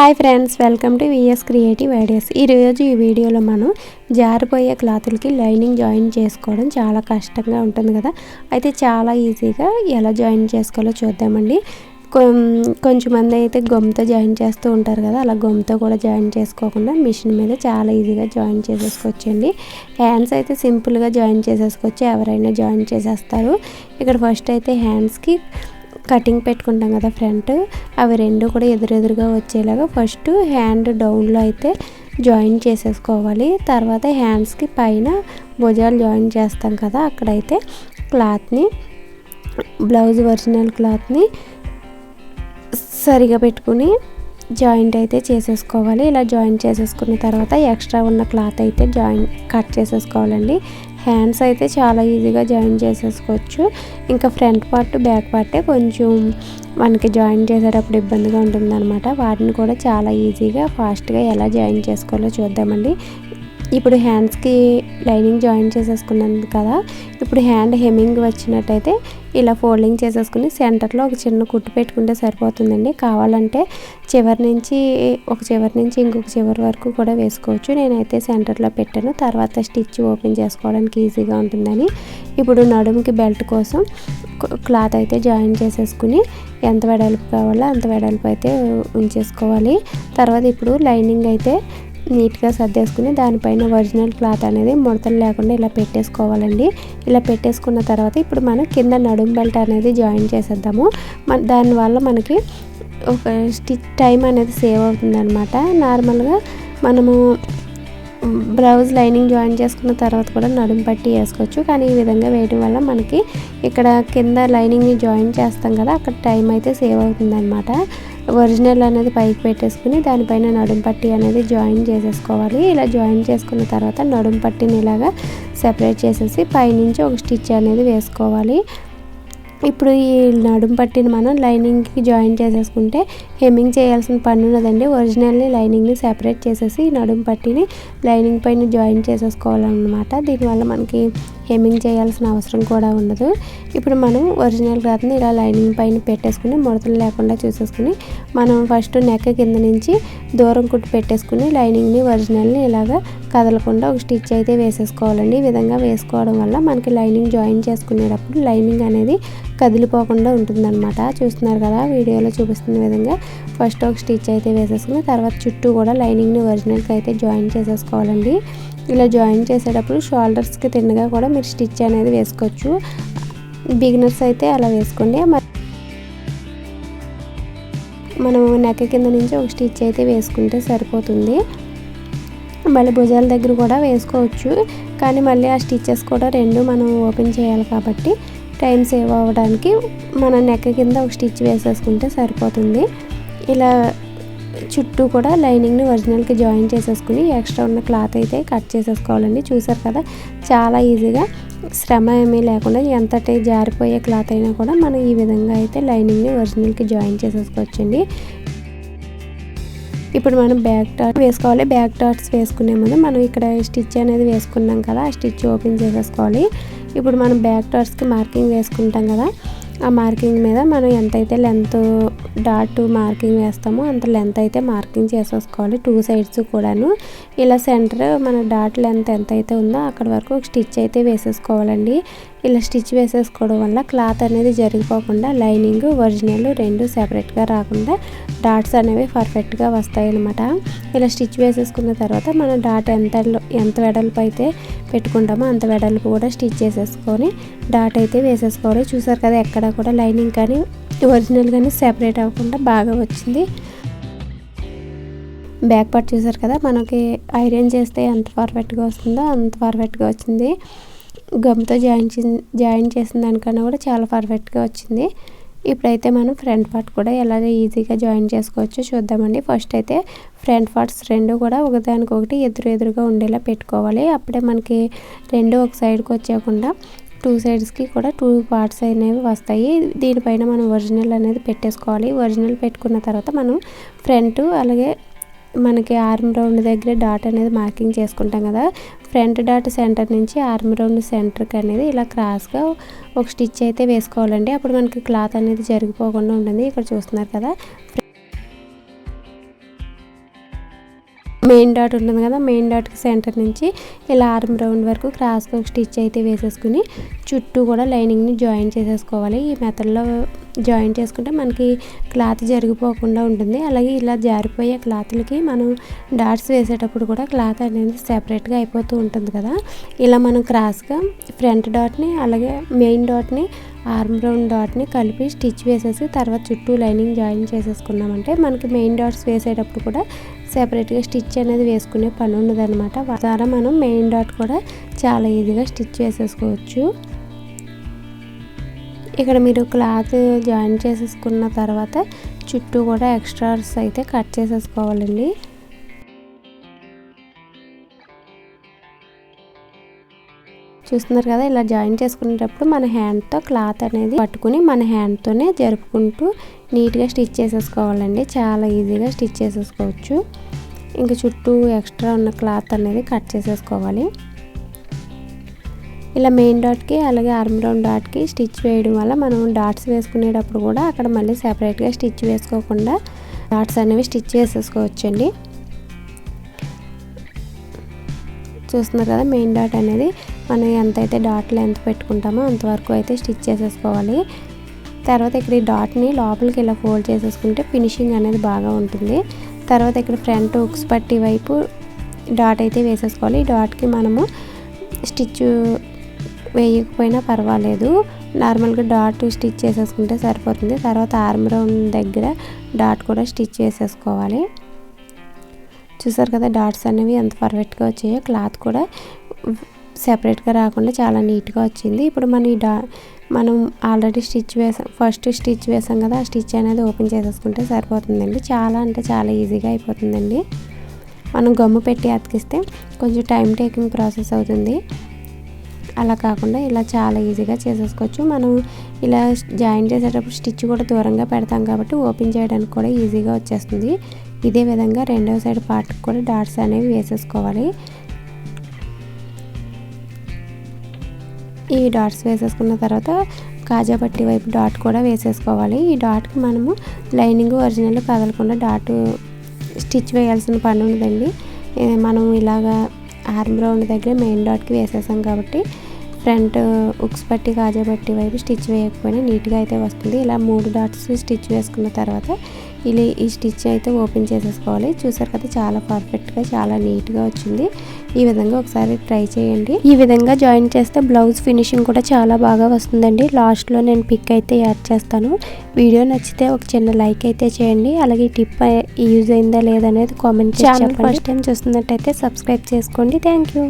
Hi friends welcome to VS creative ideas ఈరోజు ఈ వీడియోలో మనం జారిపోయే క్లాతులకి లైనింగ్ జాయిన్ చేసుకోవడం చాలా కష్టంగా ఉంటుంది కదా. అయితే చాలా ఈజీగా ఎలా జాయిన్ చేసుకోవాలో చూద్దామండి. కొంచెం మంది అయితే గొమ్తో జాయిన్ చేస్తూ ఉంటారు కదా అలా గొమ్తో కూడా జాయిన్ చేసుకోకుండా మిషన్ మీద చాలా ఈజీగా జాయిన్ చేసేసుకోవచ్చండి. హ్యాండ్స్ అయితే సింపుల్గా జాయిన్ చేసేసుకోవచ్చు ఎవరైనా జాయిన్ చేసేస్తారు. ఇక్కడ ఫస్ట్ అయితే హ్యాండ్స్కి కటింగ్ పెట్టుకుంటాం కదా ఫ్రంట్. అవి రెండు కూడా ఎదురెదురుగా వచ్చేలాగా ఫస్ట్ హ్యాండ్ డౌన్లో అయితే జాయిన్ చేసేసుకోవాలి. తర్వాత హ్యాండ్స్కి పైన భుజాలు జాయిన్ చేస్తాం కదా అక్కడైతే క్లాత్ని బ్లౌజ్ ఒరిజినల్ క్లాత్ని సరిగా పెట్టుకుని జాయింట్ అయితే చేసేసుకోవాలి. ఇలా జాయింట్ చేసేసుకున్న తర్వాత ఎక్స్ట్రా ఉన్న క్లాత్ అయితే జాయిన్ కట్ చేసేసుకోవాలండి. హ్యాండ్స్ అయితే చాలా ఈజీగా జాయిన్ చేసేసుకోవచ్చు. ఇంకా ఫ్రంట్ పార్ట్ బ్యాక్ పార్టే కొంచెం మనకి జాయిన్ చేసేటప్పుడు ఇబ్బందిగా ఉంటుందన్నమాట. వాటిని కూడా చాలా ఈజీగా ఫాస్ట్గా ఎలా జాయిన్ చేసుకోవాలో చూద్దామండి. ఇప్పుడు హ్యాండ్స్కి లైనింగ్ జాయిన్ చేసేసుకున్నాను కదా ఇప్పుడు హ్యాండ్ హెమ్మింగ్ వచ్చినట్టయితే ఇలా ఫోల్డింగ్ చేసేసుకుని సెంటర్లో ఒక చిన్న కుట్టు పెట్టుకుంటే సరిపోతుందండి. కావాలంటే చివరి నుంచి ఒక చివరి నుంచి ఇంకొక చివరి వరకు కూడా వేసుకోవచ్చు. నేనైతే సెంటర్లో పెట్టాను. తర్వాత స్టిచ్ ఓపెన్ చేసుకోవడానికి ఈజీగా ఉంటుందని. ఇప్పుడు నడుముకి బెల్ట్ కోసం క్లాత్ అయితే జాయిన్ చేసేసుకుని ఎంత వెడల్పు కావాలో అంత వెడల్పు అయితే ఉంచేసుకోవాలి. తర్వాత ఇప్పుడు లైనింగ్ అయితే నీట్గా సర్దేసుకుని దానిపైన ఒరిజినల్ క్లాత్ అనేది ముడతలు లేకుండా ఇలా పెట్టేసుకోవాలండి. ఇలా పెట్టేసుకున్న తర్వాత ఇప్పుడు మనం కింద నడుం బెల్ట్ అనేది జాయిన్ చేసేద్దాము. మన దానివల్ల మనకి ఒక స్టిచ్ టైం అనేది సేవ్ అవుతుందన్నమాట. నార్మల్గా మనము బ్లౌజ్ లైనింగ్ జాయిన్ చేసుకున్న తర్వాత కూడా నడుము పట్టి వేసుకోవచ్చు. కానీ ఈ విధంగా వేయడం వల్ల మనకి ఇక్కడ కింద లైనింగ్ని జాయిన్ చేస్తాం కదా అక్కడ టైం అయితే సేవ్ అవుతుందన్నమాట. ఒరిజినల్ అనేది పైకి పెట్టేసుకుని దానిపైన నడుం పట్టి అనేది జాయిన్ చేసేసుకోవాలి. ఇలా జాయిన్ చేసుకున్న తర్వాత నడుం పట్టిని ఇలాగా సెపరేట్ చేసేసి పైనుంచి ఒక స్టిచ్ అనేది వేసుకోవాలి. ఇప్పుడు ఈ నడుం పట్టిని మనం లైనింగ్కి జాయిన్ చేసేసుకుంటే హెమ్మింగ్ చేయాల్సిన పని ఉన్నదండి. ఒరిజినల్ని లైనింగ్ని సెపరేట్ చేసేసి నడుం పట్టిని లైనింగ్ పైన జాయిన్ చేసేసుకోవాలన్నమాట. దీనివల్ల మనకి హెమ్మింగ్ చేయాల్సిన అవసరం కూడా ఉండదు. ఇప్పుడు మనం ఒరిజినల్ క్లాత్ని ఇలా లైనింగ్ పైన పెట్టేసుకుని ముడతలు లేకుండా చూసేసుకుని మనం ఫస్ట్ నెక్ కింద నుంచి దూరం కుట్టి పెట్టేసుకుని లైనింగ్ని ఒరిజినల్ని ఇలాగా కదలకుండా ఒక స్టిచ్ అయితే వేసేసుకోవాలండి. ఈ విధంగా వేసుకోవడం వల్ల మనకి లైనింగ్ జాయిన్ చేసుకునేటప్పుడు లైనింగ్ అనేది కదిలిపోకుండా ఉంటుందన్నమాట. చూస్తున్నారు కదా వీడియోలో చూపిస్తున్న విధంగా ఫస్ట్ ఒక స్టిచ్ అయితే వేసేసుకుని తర్వాత చుట్టూ కూడా లైనింగ్ని ఒరిజినల్కి అయితే జాయిన్ చేసేసుకోవాలండి. ఇలా జాయిన్ చేసేటప్పుడు షోల్డర్స్కి తిన్నగా కూడా మీరు స్టిచ్ అనేది వేసుకోవచ్చు. బిగినర్స్ అయితే అలా వేసుకోండి. మనం నెక్క కింద నుంచి ఒక స్టిచ్ అయితే వేసుకుంటే సరిపోతుంది. మళ్ళీ భుజాల దగ్గర కూడా వేసుకోవచ్చు. కానీ మళ్ళీ ఆ స్టిచ్చెస్ కూడా రెండు మనం ఓపెన్ చేయాలి కాబట్టి టైం సేవ్ అవ్వడానికి మన నెక్క కింద ఒక స్టిచ్ వేసేసుకుంటే సరిపోతుంది. ఇలా చుట్టూ కూడా లైనింగ్ని ఒరిజినల్కి జాయిన్ చేసేసుకుని ఎక్స్ట్రా ఉన్న క్లాత్ అయితే కట్ చేసేసుకోవాలండి. చూసారు కదా చాలా ఈజీగా శ్రమ ఏమీ లేకుండా ఎంతటి జారిపోయే క్లాత్ అయినా కూడా మనం ఈ విధంగా అయితే లైనింగ్ని ఒరిజినల్కి జాయిన్ చేసేసుకోవచ్చండి. ఇప్పుడు మనం బ్యాక్ టాట్ వేసుకోవాలి. బ్యాక్ టాట్స్ వేసుకునే ముందు మనం ఇక్కడ స్టిచ్ అనేది వేసుకున్నాం కదా ఆ స్టిచ్ ఓపెన్ చేసేసుకోవాలి. ఇప్పుడు మనం బ్యాక్ డాట్స్కి మార్కింగ్ వేసుకుంటాం కదా ఆ మార్కింగ్ మీద మనం ఎంతైతే లెంత్ డాట్ మార్కింగ్ వేస్తామో అంత లెంత్ అయితే మార్కింగ్ చేసేసుకోవాలి. టూ సైడ్స్ కూడాను. ఇలా సెంటర్ మన డాట్ లెంత్ ఎంత అయితే ఉందో అక్కడ వరకు ఒక స్టిచ్ అయితే వేసేసుకోవాలండి. ఇలా స్టిచ్ వేసేసుకోవడం వల్ల క్లాత్ అనేది జరిగిపోకుండా లైనింగ్ ఒరిజినల్ రెండు సెపరేట్గా రాకుండా డాట్స్ అనేవి పర్ఫెక్ట్గా వస్తాయి అనమాట ఇలా స్టిచ్ వేసేసుకున్న తర్వాత మనం డాట్ ఎంత ఎంత వెడల్పు అయితే పెట్టుకుంటామో అంత వెడల్పు కూడా స్టిచ్ చేసేసుకొని డాట్ అయితే వేసేసుకోవాలి. చూసారు కదా ఎక్కడ కూడా లైనింగ్ కానీ ఒరిజినల్ కానీ సెపరేట్ అవ్వకుండా బాగా వచ్చింది. బ్యాక్ పార్ట్ చూసారు కదా మనకి ఐరన్ చేస్తే ఎంత పర్ఫెక్ట్గా వస్తుందో అంత పర్ఫెక్ట్గా వచ్చింది. గమ్తో జాయిన్ జాయిన్ చేసిన దానికన్నా కూడా చాలా పర్ఫెక్ట్గా వచ్చింది. ఇప్పుడైతే మనం ఫ్రంట్ పార్ట్ కూడా ఎలాగ ఈజీగా జాయిన్ చేసుకోవచ్చో చూద్దామండి. ఫస్ట్ అయితే ఫ్రంట్ పార్ట్స్ రెండు కూడా ఒకదానికొకటి ఎదురు ఎదురుగా ఉండేలా పెట్టుకోవాలి. అప్పుడే మనకి రెండు ఒక సైడ్కి వచ్చేయకుండా టూ సైడ్స్కి కూడా టూ పార్ట్స్ అనేవి వస్తాయి. దీనిపైన మనం ఒరిజినల్ అనేది పెట్టేసుకోవాలి. ఒరిజినల్ పెట్టుకున్న తర్వాత మనం ఫ్రంట్ అలాగే మనకి ఆర్మ్ రౌండ్ దగ్గర డాట్ అనేది మార్కింగ్ చేసుకుంటాం కదా. ఫ్రంట్ డాట్ సెంటర్ నుంచి ఆర్మ్ రౌండ్ సెంటర్కి అనేది ఇలా క్రాస్గా ఒక స్టిచ్ అయితే వేసుకోవాలండి. అప్పుడు మనకి క్లాత్ అనేది జరిగిపోకుండా ఉంటుంది. ఇక్కడ చూస్తున్నారు కదా. మెయిన్ డాట్ ఉంటుంది కదా మెయిన్ డాట్కి సెంటర్ నుంచి ఇలా ఆర్మ్ రౌండ్ వరకు క్రాస్ ఒక స్టిచ్ అయితే వేసేసుకుని చుట్టూ కూడా లైనింగ్ని జాయిన్ చేసేసుకోవాలి. ఈ మెథడ్లో జాయిన్ చేసుకుంటే మనకి క్లాత్ జరిగిపోకుండా ఉంటుంది. అలాగే ఇలా జారిపోయే క్లాత్లకి మనం డాట్స్ వేసేటప్పుడు కూడా క్లాత్ అనేది సెపరేట్గా అయిపోతూ ఉంటుంది కదా. ఇలా మనం క్రాస్గా ఫ్రంట్ డాట్ని అలాగే మెయిన్ డాట్ని ఆర్మ్ రౌండ్ డాట్ని కలిపి స్టిచ్ వేసేసి తర్వాత చుట్టూ లైనింగ్ జాయిన్ చేసేసుకున్నామంటే మనకి మెయిన్ డాట్స్ వేసేటప్పుడు కూడా సెపరేట్గా స్టిచ్ అనేది వేసుకునే పని ఉండదన్నమాట. ద్వారా మనం మెయిన్ డాట్ కూడా చాలా ఈజీగా స్టిచ్ వేసేసుకోవచ్చు ఇక్కడ మీరు క్లాత్ జాయిన్ చేసేసుకున్న తర్వాత చుట్టూ కూడా ఎక్స్ట్రాస్ అయితే కట్ చేసేసుకోవాలండి. చూస్తున్నారు కదా ఇలా జాయిన్ చేసుకునేటప్పుడు మన హ్యాండ్తో క్లాత్ అనేది పట్టుకుని మన హ్యాండ్తోనే జరుపుకుంటూ నీట్గా స్టిచ్ చేసేసుకోవాలండి. చాలా ఈజీగా స్టిచ్ చేసేసుకోవచ్చు. ఇంకా చుట్టూ ఎక్స్ట్రా ఉన్న క్లాత్ అనేది కట్ చేసేసుకోవాలి. ఇలా మెయిన్ డాట్కి అలాగే ఆర్మ్ రౌండ్ డాట్కి స్టిచ్ వేయడం వల్ల మనం డాట్స్ వేసుకునేటప్పుడు కూడా అక్కడ మళ్ళీ సెపరేట్గా స్టిచ్ వేసుకోకుండా డాట్స్ అనేవి స్టిచ్ చేసేసుకోవచ్చండి. చూస్తున్నారు కదా మెయిన్ డాట్ అనేది మనం ఎంతైతే డాట్ లెంత్ పెట్టుకుంటామో అంతవరకు అయితే స్టిచ్ చేసేసుకోవాలి. తర్వాత ఇక్కడ ఈ డాట్ని లోపలికి ఇలా ఫోల్డ్ చేసేసుకుంటే ఫినిషింగ్ అనేది బాగా ఉంటుంది. తర్వాత ఇక్కడ ఫ్రంట్ ఉక్స్ పట్టి వైపు డాట్ అయితే వేసేసుకోవాలి. ఈ డాట్కి మనము స్టిచ్ వేయకపోయినా పర్వాలేదు. నార్మల్గా డాట్ స్టిచ్ చేసేసుకుంటే సరిపోతుంది. తర్వాత ఆర్మ్ రౌండ్ దగ్గర డాట్ కూడా స్టిచ్ చేసేసుకోవాలి. చూసారు కదా డాట్స్ అనేవి ఎంత పర్ఫెక్ట్గా వచ్చాయో క్లాత్ కూడా సెపరేట్గా రాకుండా చాలా నీట్గా వచ్చింది. ఇప్పుడు మనం ఈ డా మనం ఆల్రెడీ స్టిచ్ వేసాం ఫస్ట్ స్టిచ్ వేసాం కదా ఆ స్టిచ్ అనేది ఓపెన్ చేసేసుకుంటే సరిపోతుందండి. చాలా అంటే చాలా ఈజీగా అయిపోతుందండి. మనం గమ్ము పెట్టి అతికిస్తే కొంచెం టైం టేకింగ్ ప్రాసెస్ అవుతుంది. అలా కాకుండా ఇలా చాలా ఈజీగా చేసేసుకోవచ్చు. మనం ఇలా జాయిన్ చేసేటప్పుడు స్టిచ్ కూడా దూరంగా పెడతాం కాబట్టి ఓపెన్ చేయడానికి కూడా ఈజీగా వచ్చేస్తుంది. ఇదే విధంగా రెండవ సైడ్ పార్ట్కి కూడా డాట్స్ అనేవి వేసేసుకోవాలి. ఈ డాట్స్ వేసేసుకున్న తర్వాత కాజా పట్టి వైపు డాట్ కూడా వేసేసుకోవాలి. ఈ డాట్కి మనము లైనింగ్ ఒరిజినల్ కదలకుండా డాట్ స్టిచ్ వేయాల్సిన పని ఉందండి. మనం ఇలాగా ఆర్మ్ రౌండ్ దగ్గర మెయిన్ డాట్కి వేసేసాం కాబట్టి ఫ్రంట్ ఉక్స్ పట్టి కాజా పట్టి వైపు స్టిచ్ వేయకపోయినా నీట్గా అయితే వస్తుంది. ఇలా మూడు డాట్స్ స్టిచ్ వేసుకున్న తర్వాత ఇలా ఈ స్టిచ్ అయితే ఓపెన్ చేసేసుకోవాలి. చూసారు కదా చాలా పర్ఫెక్ట్గా చాలా నీట్గా వచ్చింది. ఈ విధంగా ఒకసారి ట్రై చేయండి. ఈ విధంగా జాయిన్ చేస్తే బ్లౌజ్ ఫినిషింగ్ కూడా చాలా బాగా వస్తుందండి. లాస్ట్లో నేను పిక్ అయితే యాడ్ చేస్తాను. వీడియో నచ్చితే ఒక చిన్న లైక్ అయితే చేయండి. అలాగే టిప్ యూజ్ అయిందా లేదనేది కామెంట్ ఛానల్ ఫస్ట్ టైం చూస్తున్నట్టయితే సబ్స్క్రైబ్ చేసుకోండి. Thank you